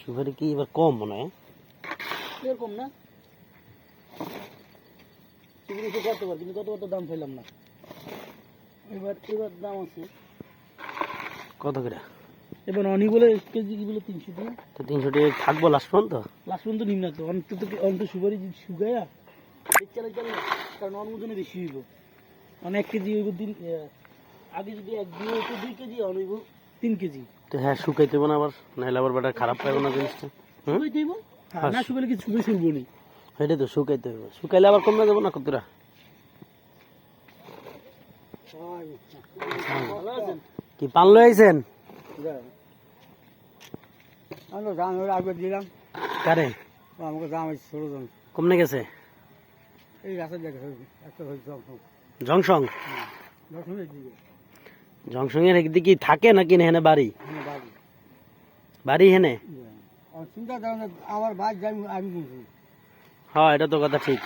সুপারি কি এবার কম মনে হয়? এরকম না? সেগুলো তো গতবার কিন্তু গতবার তো দাম পাইলাম না। এবার এবার দাম আছে। কত করে? এবার অনি বলে কেজি কি বলে তিনশো টাকা তো তিনশো টাকা থাকব লাস্ট পর্যন্ত লাস্ট পর্যন্ত নিম না তো। অন্তত অন্ত সুপারি যদি শুকায়া চালাই চালাই কারণ অনুমোদনে বেশি হইব। এক কেজি হইব আহ, আগে যদি এক দুই কেজি অন হইব তিন কেজি। তো হ্যাঁ শুকাইতে না আবার নাহলে আবার বেটা খারাপ পাইবো না জিনিসটা। হ্যাঁ না শুকালে কি শুকাই শুরবো নি। সেটাই তো শুকাইতে হবে শুকাইলে আবার কমে যাব না কতটা? কি পান লই আইছেন? আমরা দাম ওরা আগে দিলাম। কারে? আমাকে দাম আছে ষোলো জন। কমনে গেছে? এই রাস্তার জায়গা একটা হয়েছে জংশং দশ মিনিট দিকে। জংশং এর একদিকে কি থাকে নাকি না হেনে বাড়ি? হ্যাঁ বাড়ি। হেনে চিন্তা আমার আমি কিনছি হ্যাঁ এটা তো কথা ঠিক।